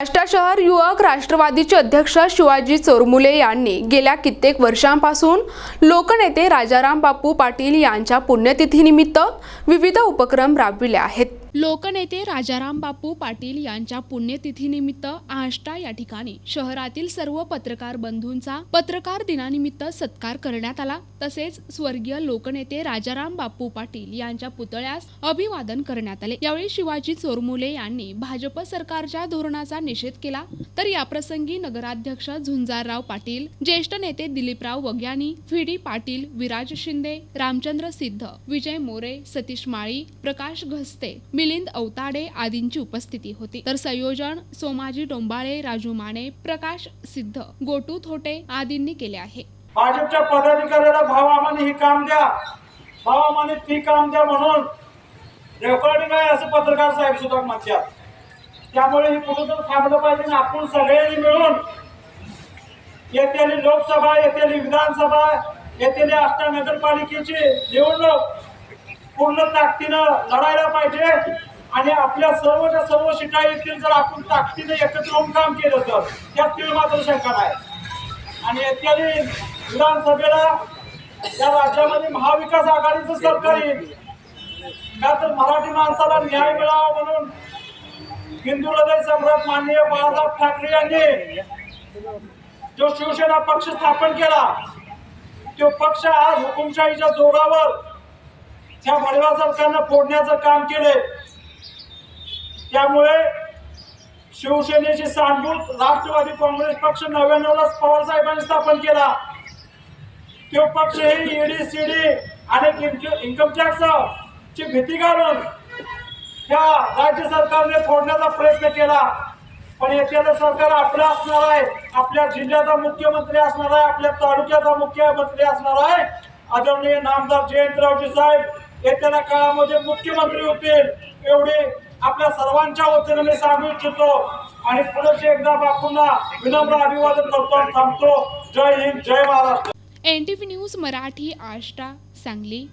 शहर युवक राष्ट्रवादीचे अध्यक्ष शिवाजी चोरमुले यांनी गेल्या कित्येक वर्षांपासून लोकनेते राजाराम बापू पाटील यांच्या पुण्यतिथीनिमित्त विविध उपक्रम राबविले आहेत. लोकनेते राजाराम बापू पाटील यांच्या पुण्यतिथीनिमित्त आष्टा या ठिकाणी शहरातील सर्व पत्रकार बंधूंचा पत्रकार दिनानिमित्त सत्कार करण्यात आला. तसेच स्वर्गीय लोकनेते राजाराम बापू पाटील यांच्या पुतळ्यास अभिवादन करण्यात आले. यावेळी शिवाजी चोरमुले यांनी भाजप सरकारच्या धोरणाचा निषेध केला. तर याप्रसंगी नगराध्यक्ष झुंजारराव पाटील ज्येष्ठ नेते दिलीपराव वग्यानी व्ही डी पाटील विराज शिंदे रामचंद्र सिद्ध विजय मोरे सतीश माळी प्रकाश घस्ते मिलिंद अवताडे आदींची उपस्थिती होती. तर संयोजन सोमाजी डोंबाळे राजू माने प्रकाश सिद्ध गोटू थोटे आदींनी केले आहे. भाजपच्या पदाधिकाऱ्याला भावामाने हे काम द्या. भावामाने ती काम द्या म्हणून रेकॉर्डिंग आहे असं पत्रकार साहेब सुद्धा म्हणतात. त्यामुळे हे कुठंतरी थांबलं पाहिजे आपण सगळ्यांनी मिळून येथील लोकसभा येथील विधानसभा येथील आष्टा नगरपालिकेची निवडणूक पूर्ण ताकदीनं लढायला पाहिजे. आणि आपल्या सर्वच्या सर्व शिटा येतील जर आपण ताकदीनं एकत्र होऊन काम केलं तर त्यात मात्र शंका नाही. आणि इत्यादी विधानसभेला या राज्यामध्ये महाविकास आघाडीचं सरकार येईल. का तर मराठी माणसाला न्याय मिळावा म्हणून हिंदू हृदय सम्राट माननीय बाळासाहेब ठाकरे यांनी जो शिवसेना पक्ष स्थापन केला तो पक्ष आज हुकुमशाहीच्या जोरावर त्या भडव्या सरकारनं फोडण्याचं काम केले त्यामुळे शिवसेनेची सांडूत राष्ट्रवादी काँग्रेस पक्ष नव्याण्णवला पवार साहेबांनी स्थापन केला. तो पक्ष ही ईडी सीडी आणि इन्कम टॅक्स ची भीती घालून त्या राज्य सरकारने फोडण्याचा प्रयत्न केला. पण येत्याचं सरकार आपलं असणार आहे आपल्या जिल्ह्याचा मुख्यमंत्री असणार आहे आपल्या तालुक्याचा मुख्यमंत्री असणार आहे. आदरणीय नामदार जयंतरावजी साहेब येत्या काळामध्ये मुख्यमंत्री होतील एवढे आपल्या सर्वांच्या वतीने मी सांगू इच्छितो. आणि पुढे एकदा बापूंना विनम्र अभिवादन करतो आणि थांबतो. जय हिंद जय Maharashtra. N news Marathi Ashta Sangli.